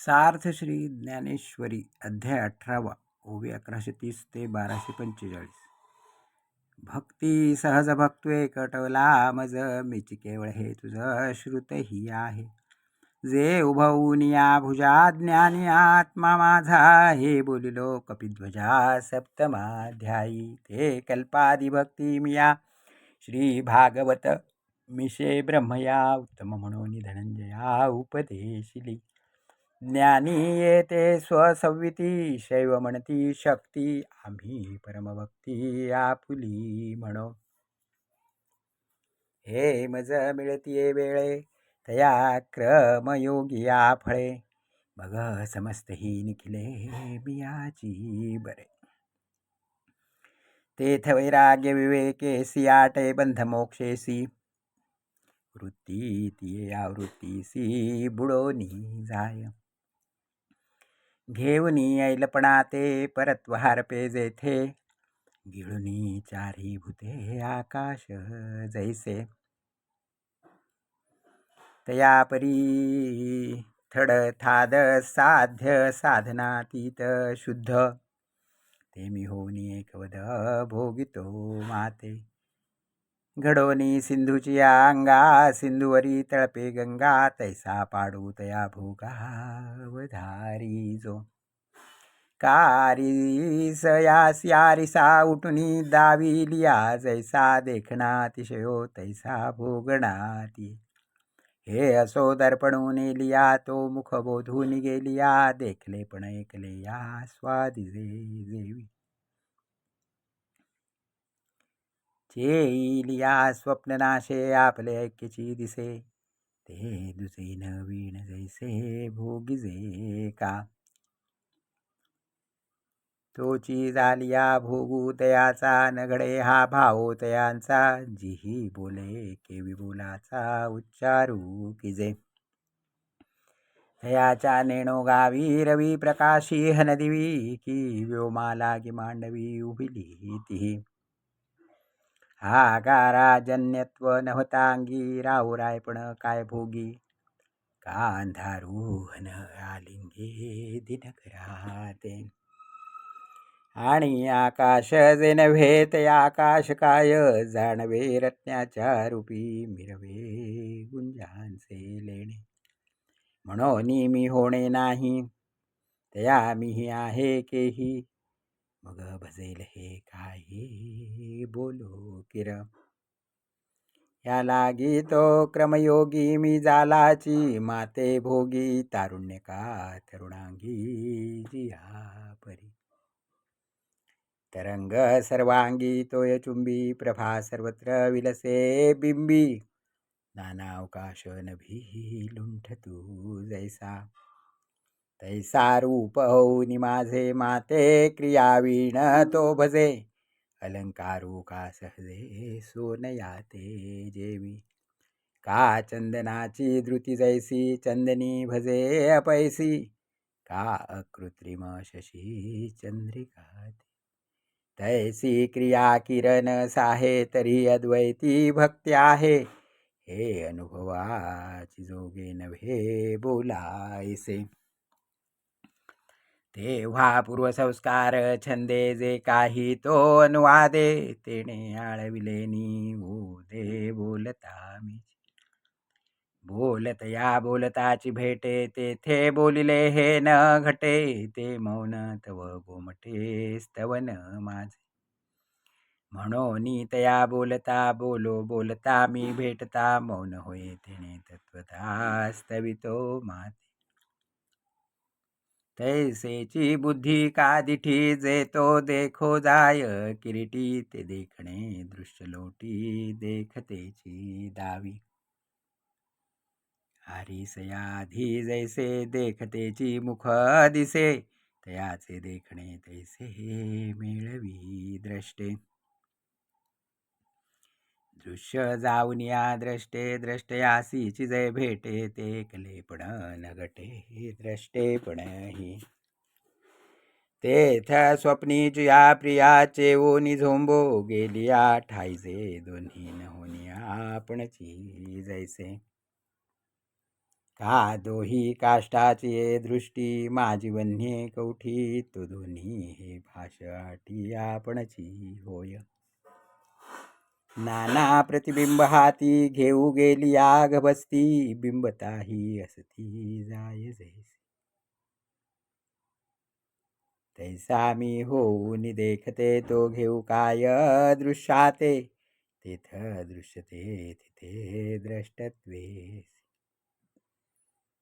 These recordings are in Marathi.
सार्थ श्री ज्ञानेश्वरी अध्याय अठरावा ओवी अकराशे तीस ते बाराशे पंचेचाळीस. भक्ती सहज भक्त्वे कटवला मज मीची केवळ हे तुझं श्रुत ही आहे. जे उभवून या भुजा ज्ञानी आत्मा माझा हे बोलिलो कपिध्वजा सप्तमाध्यायी. ते कल्पादी भक्ती मिया श्री भागवत मिशे ब्रह्मया उत्तम म्हणून धनंजया उपदेशिली. ज्ञानी येते स्वसंविती शैव म्हणती शक्ती आम्ही परमभक्ती आपुली म्हणो. हे मज मिळतीये वेळे तया क्रमयोगिया फळे बघ समस्त ही निखिले बियाची बरे. तेथ वैराग्य विवेकेसी आटे बंध मोक्षेसी वृत्ती तिये आवृत्तीसी बुडोनी जाय. घेऊनी ऐलपणा ते परत्व हारपे जेथे गिळुनी चारी भूते आकाश जैसे. तया परी थड थाद साध्य साधनातीत शुद्ध. ते मी होनी एकवद भोगितो माते. घडोनी सिंधूची अंगा सिंधुवरी तळपे गंगा तैसा पाडू तया भोगावधारी जो. कारिस यारिसा उठुनी दाविलिया जैसा देखणा अतिशयो तैसा भोगणाती. हे असो दर्पणून लिया तो मुख बोधून गेलिया देखले पण ऐकले या स्वादिजे देवी. चेलिया स्वप्ननाशे आपले ऐक्यची दिसे. ते दुसे नवीन जैसे भोगिजे का? तोची झालिया भोगू तयाचा नघडे हा भाव तयांचा जिही बोले केवी बोलाचा उच्चारू किजे. तयाच्या नेणो गावी रवी प्रकाशी हनदिवी की व्योमाला की मांडवी उभिली तिही हा गाराजन्यत्व नवतांगी राहुरायपण काय भोगी? कांधारूहन आलिंगे दिनकराते. आणि आकाश जे नव्हे ते आकाश काय? जाणवे रत्नाच्या रूपी मिरवे गुंजांचे लेणे. म्हणून मी होणे नाही तया मीही आहे केही. मग भजेल हे काही बोलो किर या लागी तो क्रमयोगी मी जालाची माते भोगी तारुण्य का तरुणांगी जिया परी. तरंग सर्वांगी तोय चुंबी प्रभा सर्वत्र विलसे बिंबी. नाना अवकाश नभी लुंठ तू जैसा. तैसा रूप होऊनी माझे माते क्रियावीण तो भजे. अलंकारू का सहजे सोनयाते जेवी. का चंदनाची धृती जैसी चंदनी भजे अपैसी. का अकृत्रिम शशी चंद्रिका तैसी क्रिया किरण साहे तरी अद्वैती भक्ती आहे. हे अनुभवाची जोगे नव्हे बोलायसे. तेव्हा पूर्वसंस्कार छंदे जे काही तो अनुवादे तेने आळविलेनी दे बोलता मी. बोलत या बोलताची भेटे तेथे बोलिले हे न घटे ते मौन तव गोमटे स्तवन माझे. म्हणून तया बोलता बोलो बोलता मी भेटता मौन होय तेने तत्वता स्तवितो माते. तैसेची बुद्धी का दिठी जे तो देखो जाय. किरीटी ते देखणे दृश्य लोटी देखतेची दावी. हरिसयाधी जैसे देखतेची मुख दिसे. तयाचे देखणे तैसे मिळवी द्रष्टे. दृश्य जाऊन या द्रष्टे द्रष्टयासीची जय भेटे ते कले पण नगटे द्रष्टे पण ही. तेथ स्वप्नी जुया प्रिया चेवोनी झोंबो गेलिया ठाईजे दोन्ही न होनिया आपणची जैसे. का दोही काष्टाची दृष्टी माझी वन्हे कवठी तो दोन्ही हे भाषाटी आपणची होय. नाना प्रतिबिंब हाती घेऊ गेली आग बसती. बिंबताही असती जाय जैसी. तैसा मी होऊन देखते तो घेऊ काय दृश्याते तिथ दृश्यते तिथे द्रष्टत्वे.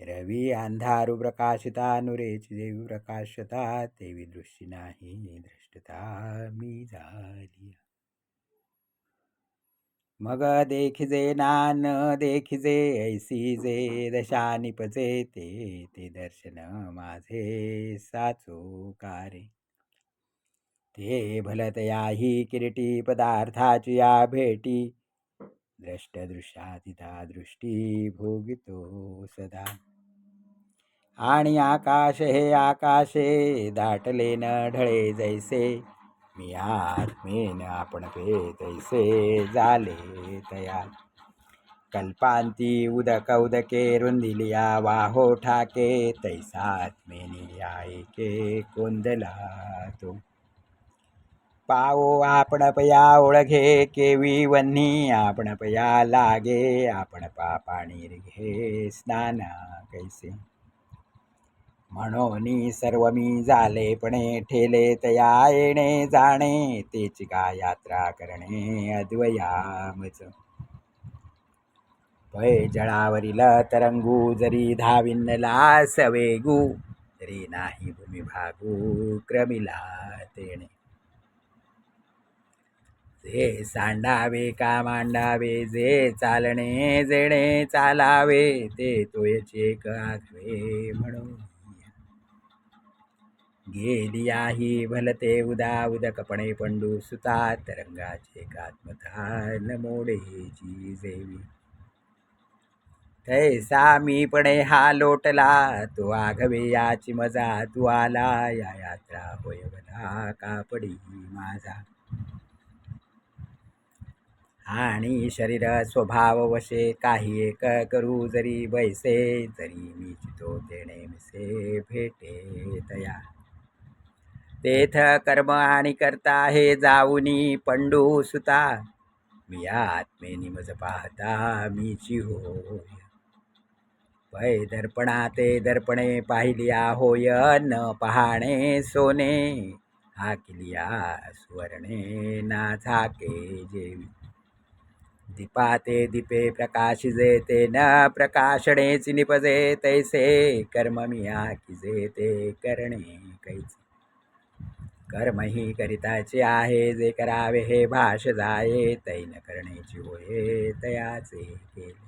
रवी अंधारू प्रकाशिता नुरेची देवी प्रकाशता. तेवी दृष्टी नाही दृष्टता मी झाली. मग देखिजे नान देखिजे ऐसी जे दशा निपजे ते ते दर्शन माझे साचो कारे. ते भलतयाही किरीटी पदार्थाची या भेटी द्रष्टदृश्यातिता दृष्टी भोगितो सदा. आणि आकाश हे आकाशे दाटले न ढळे जैसे मी आत्मेन आपण पे तैसे झाले तया कल्पांती उदक उदके रुंदिलिया वाहो ठाके तैसात्मेनी एके कोंदला तो. पाओ आपण पया ओळघे केवी वन्ही आपण पया लागे आपण पापाणी घे स्नान कैसे. म्हणून सर्व मी झाले पणे ठेले तया येणे जाणे तेच का यात्रा करणे अद्वयामच. पै जळावरील तरंगू जरी धाविनला सवेगू तरी नाही भूमी भागू क्रमिला तेणे. जे सांडावे का मांडावे जे चालणे जेणे चालावे ते तोयचे आघवे म्हणून. गेली आहे भलते उदा उदकपणे पंडू सुता तरंगाचे कात्मथा न मोडेची जेवी तैसा मीपणे हा लोटला तो आघवे याची मजा तू आला या यात्रा होय बला कापडी माझा. आणि शरीर स्वभाव वशे काही एक करू जरी बैसे जरी मी चितो देणे मिसे भेटे तया. तेथ कर्म आणि करता हे जाऊनी पंडू सुता. मी आत्मेनी मज पाहता मी होय पै दर्पणा ते दर्पणे पाहिलिया होय न पहाणे सोने. हा किलिया सुवर्णे ना झाके जेवी दीपा ते दीपे प्रकाशिजे ते न प्रकाशणेच निपजे तैसे. कर्म मिया किजे ते करणे कैसे. कर्म ही करिताचे आहे जे करावे हे भाष जाये तैन करण्याची होये तयाचे केले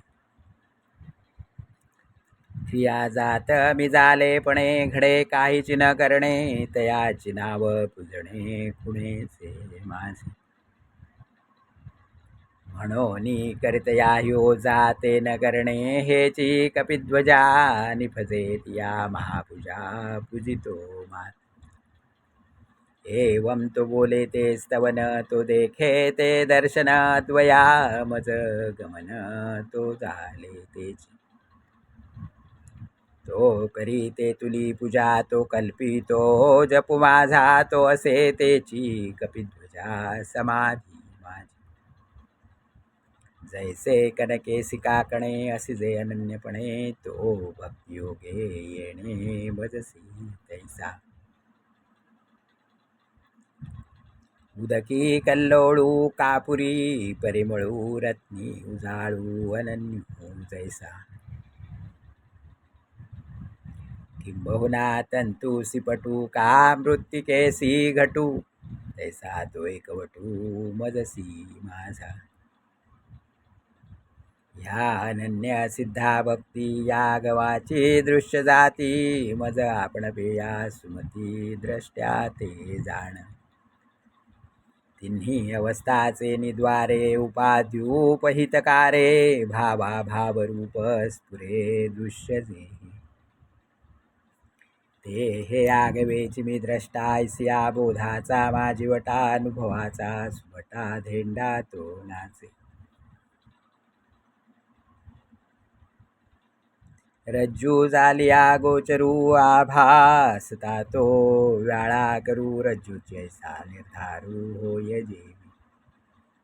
क्रिया जात मी झाले पणे घडे काहीची न करणे तयाची नाव पुजणे कुणेचे माझे. म्हणून करतया ह्यो जाते न करणे हेची कपिध्वजा निफजेत या महापूजा पूजितो मात. एवं तो बोले ते स्तवन तो देखे ते दर्शनाद्वया मज गमन तो झाले तेची तो करी ते तुली पूजा तो कल्पितो जप माझा तो असे तेची कपिध्वजा समाधी माझी। जैसे कनके सिकाकणे असे जे अनन्यपणे तो भक्तियोगे येणे भजसी तैसा। उदकी कल्लोळू कापुरी परिमळू रत्नी उजाळू अनन्यू जैसा. किंबहुना तंतू सिपटू का मृत्तिकेसी घटू तैसा तो एकवटू मजसी माझा. ह्या अनन्य सिद्धा भक्ती या गवाची दृश्य जाती मज आपण पेया सुमती द्रष्ट्या ते जाण. तिन्ही अवस्थाचे निद्वारे उपाद्युपहितकारे भावा भावरूप स्फुरे दृश्य ते हे आगवेची मी द्रष्टायसिया बोधाचा माझीवटा अनुभवाचा सुवटा धेंडा तो नाचे रज्जू झालिया गोचरू आभास तो व्याळा करू रज्जूचे साल धारू होय जेवी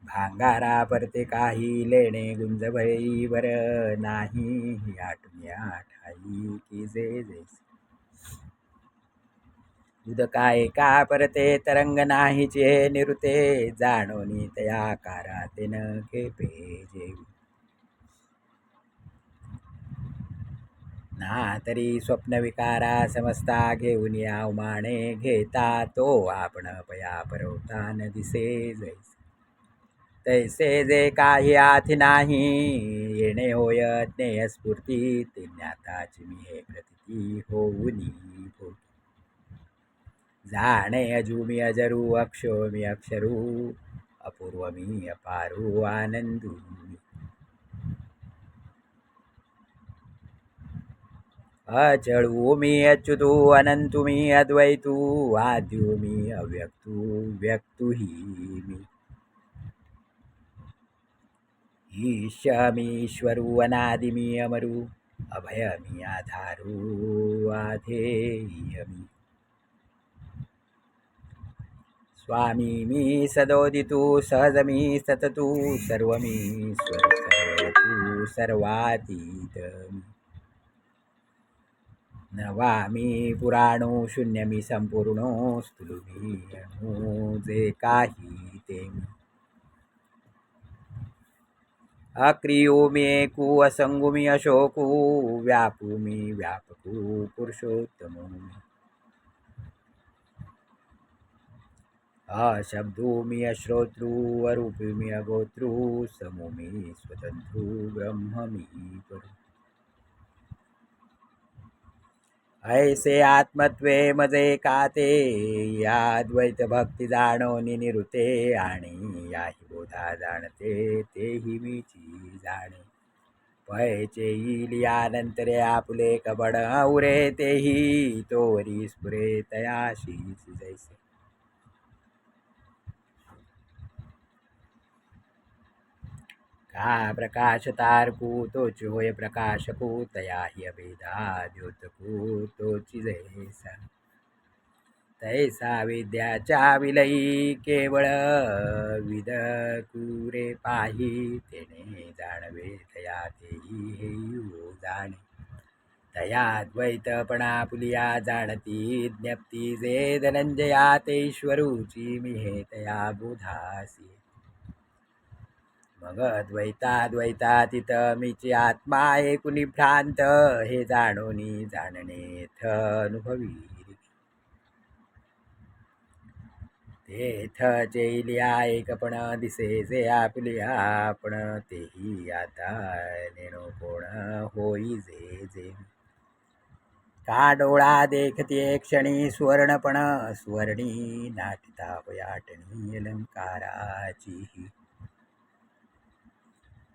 भांगारा परते काही लेणे गुंज भई बर नाही आठम्या आठाई की जे जे. उदका एका परते तरंग नाहीचे निरुते जाणोनी तया काराते न खेपे जेवी ना तरी स्वप्नविकारा समजता घेऊन या उमाणे घेता तो आपण पया परवता न दिसे जैसे. तैसे जे काही आथ नाही येणे होय ज्ञेय स्फूर्ती ते ज्ञाताची मी हे प्रतिती होऊनी जाणे अजू मी अजरू अक्षो मी अक्षरू अपूर्व मी अपारू आनंदू अचळू मी अच्युतो अनंतु मी अद्वैतू आद्यो मी अव्यक्तू व्यक्तू ही मी. ईश मी अनादि मी अमरू अभय मी आधारू आधेयमी स्वामी मी सदोदितू सहज मी सततू सर्व मी सर्वातीत नवामी पुराणो शून्य मी संपूर्ण मी जे काही ते मी अक्रियो मी एकू असंगू मी अशोकू व्यापू मी व्यापकू पुरुषोत्तमो मी। मी अश्रोतृ अरूपी मी अगोत्रू समो मी स्वतंत्रू ब्रह्म मी करू ऐसे आत्मत्वे मजे काते या द्वैत भक्ती जाणोनी निरुते आणि याही बोधा जाणते तेही मीची जाणे. पैचे येईल यानंतरे आपुले कबड उरे तेही तोरी स्फुरे तयाशीच जैसे. का प्रकाश तारकू तोची होय प्रकाशकू तयाही अभेदा जैसा तैसा विद्याच्या विलयी केवळ विदकुरे पाही तेने जाणवे तया तेही हे जाणे तया द्वैतपणा पुलिया जाणती ज्ञप्ती जे धनंजया ते ईश्वरूची मी हे तया बोधासी। मग द्वैता तिथं मीची आत्मा एकुणी भ्रांत? हे जाणोनी जाणणे थ अनुभवी. तेथ चेलिया एकपण दिसे जे आपली आपण तेही आता नेणो कोण होई जे जे. का डोळा देखते क्षणी सुवर्णपण? सुवर्णी नाटिता वयाटणी अलंकाराची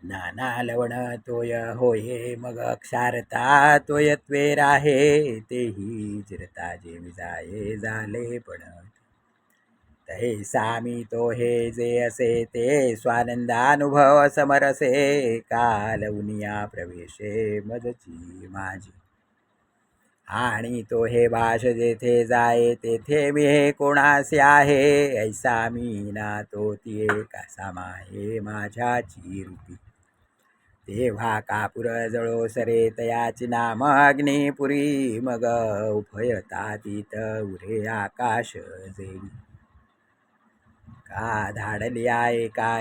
नाना लवण तोय होये मग क्षारता तोयत्वे राहे तेही चिरता जे विजाये झाले पण. तहे सामी तो हे जे असे ते स्वानंदानुभव समरसे काल उनिया प्रवेशे मजची माझी. आणि तो हे भाष जेथे जाये तेथे मी हे कोणासे आहे? ऐसा मी ना तो ती सामा माहे माझ्याची रूपी? तेव्हा कापूर जळो सरे तयाची नाम अग्निपुरी मग उभयता तीत उरे आकाश जेवी का धाडली आहे का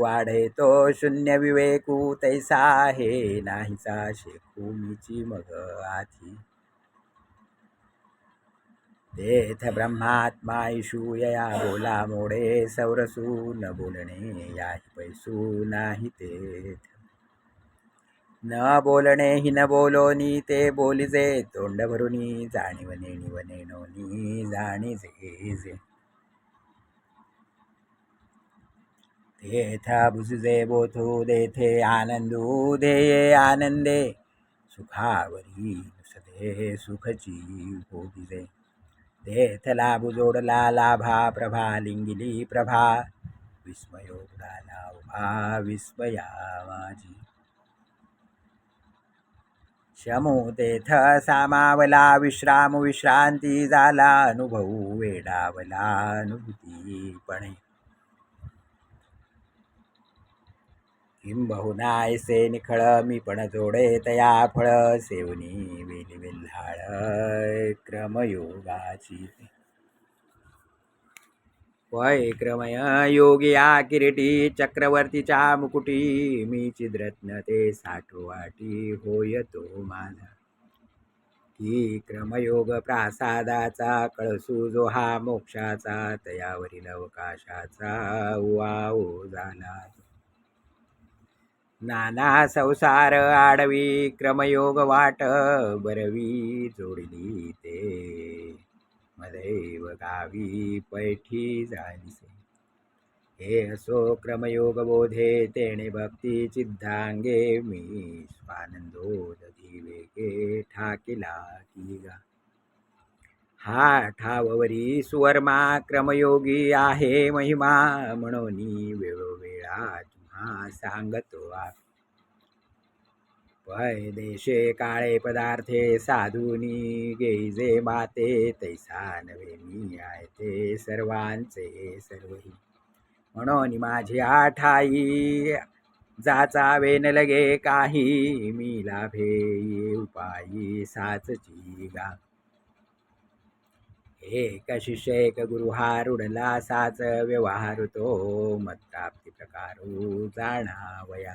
वाढे तो शून्य विवेकू तैसा हे नाहीचा शेकू मीची मग आधी. तेथ ब्रह्मात्मा या बोला मोडे सौरसू न बोलणे याही पैसू नाही तेथ. न बोलणे हि न बोलोनी ते बोलिजे. तोंड भरुनी जाणीवने निवने नोनी जाणीजे जे. तेथ बुजजे बोथू देथे आनंदू देये आनंदे. सुखावरी नुसदे सुखची भोगिजे तेथ लाभू जोडला लाभा प्रभा लिंगिली प्रभा. विस्मयो बुडाला उभा विस्मया माझी. शमुतेथ सामावला विश्राम विश्रांती झाला अनुभव वेडावला अनुभूतीपणे. किंबहुनायसे निखळ मी पण जोडे तया फळ सेवनी वेली वेल्हाळ क्रमयोगाची. वय क्रमय योगिया किरीटी चक्रवर्तीच्या मुकुटी. मी चिद्रत्न ते साठोवाटी होय तो माझा की क्रमयोग प्रासादाचा कळसू जो हा मोक्षाचा तयावरील अवकाशाचा वाओ झाला नाना संसार आडवी क्रमयोग वाट बरवी जोडली ते. मदैव गावी पैठी झालीसे हे असो क्रमयोग बोधे तेणे भक्ती चिद्धांगे मी स्वानंदोदधी वेगे ठाकिला की गा हा ठाववरी सुवर्मा क्रमयोगी आहे महिमा म्हणून वेळोवेळा तुम्हा सांगतो आ पय देशे काळे पदार्थे साधुनी गेजे माते तैसा नवे मी आहे ते सर्वांचे सर्वही. म्हणून माझी आठाई जाचा वेन लगे काही मी लाभे उपायी साचची गा. एक शिष्य एक गुरु हा रुडला साच व्यवहार तो मत्प्राप्ती प्रकारू जाणावया.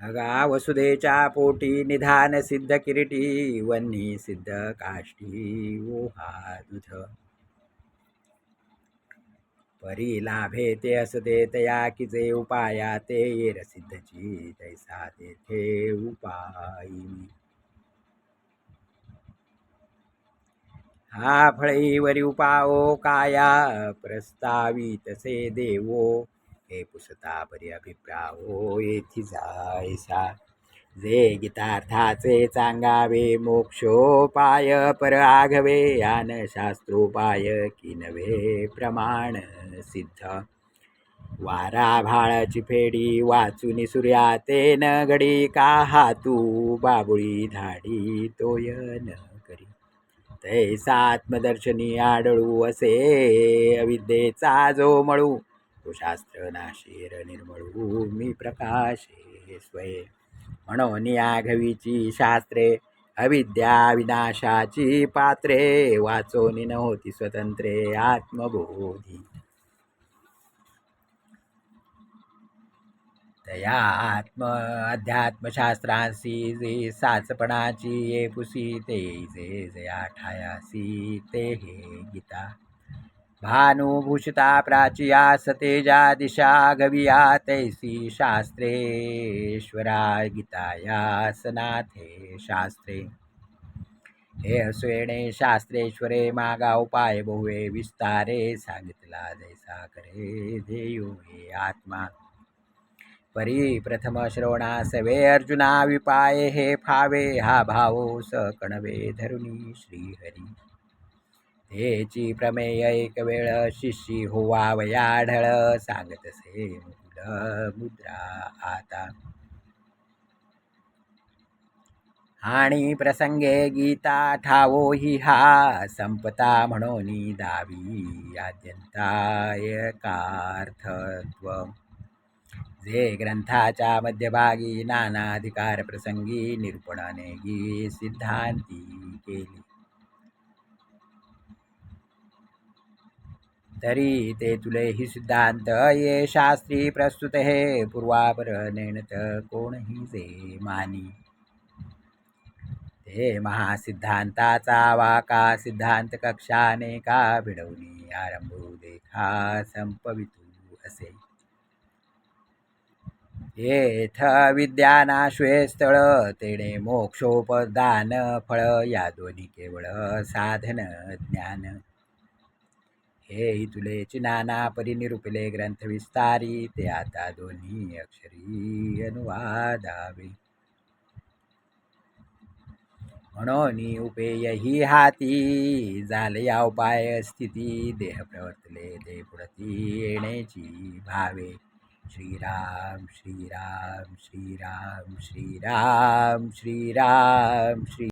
अगा वसुदेच्या पोटी निधान सिद्ध किरीटी वन्नी सिद्ध काष्टी ओहा दुध. परी लाभे ते असते तया की जे उपाया ते येर सिद्धची तैसा तेथे उपायी. हा फळीवरी उपाओ काया प्रस्तावितसे देवो. हे पुसता परी येथी जायसा. जे गीतार्थाचे चांगावे मोक्षोपाय पर आघवे यान शास्त्रोपाय किनवे नव्हे प्रमाण सिद्ध. वारा भाळाची फेडी वाचून सूर्या तेन घडी का हातू बाबुळी धाडी तोयन करी. तैसा आत्मदर्शनी आढळू असे अविद्येचा जो मळू शास्त्र नाशीर निर्मळू प्रकाशे स्वये. म्हणून आघवीची शास्त्रे अविद्या विनाशाची पात्रे वाचोनी नव्हती स्वतंत्रे आत्मबोधी. तया आत्म अध्यात्मशास्त्रांसी जे साचपणाची ये पुसी ते जे जया ठायासी ते हे गीता. भानुभूषिता प्राचिया सतेजा दिशा गविया तैसी शास्त्रेश्वरा गीताया सनाथे शास्त्रे। हे असुणे शास्त्रेश्वरे मागा उपाय बहुवे विस्तारे सांगितला जैसा करे देयो हे आत्मा। परी प्रथम श्रवणासवे अर्जुना विपाये हे फावे हा भावो स कणवे धरुणी श्रीहरी। तेची प्रमेय एक वेळ शिष्यी होवावया ढळ सांगतसे मुकुल मुद्रा आता. आणि प्रसंगे गीता ठावो हि हा संपता म्हणून दावी आद्यंतायकार्थत्व. जे ग्रंथाच्या मध्यभागी नानाधिकार प्रसंगी निरूपणाने गी सिद्धांती केली. तरी ते तुले ही सिद्धांत ये शास्त्री प्रस्तुत हे पूर्वापर नेणत कोणही जे मानी. ते महासिद्धांताचा वाका सिद्धांत कक्षाने का भिडवणी आरंभू देखा संपवितू असे. येथ विद्यानाश्वे स्थळ तेणे मोक्षोपदान फळ या दोन्ही केवळ साधन ज्ञान. हे तुलेची नाना परिनिरूपले ग्रंथ विस्तारी ते आता दोन्ही अक्षरी अनुवादावे. म्हणून उपेय ही हाती झाले या उपाय स्थिती देह प्रवर्तले ते पुढती येण्याची भावे. श्रीराम श्रीराम श्रीराम श्रीराम श्रीराम श्री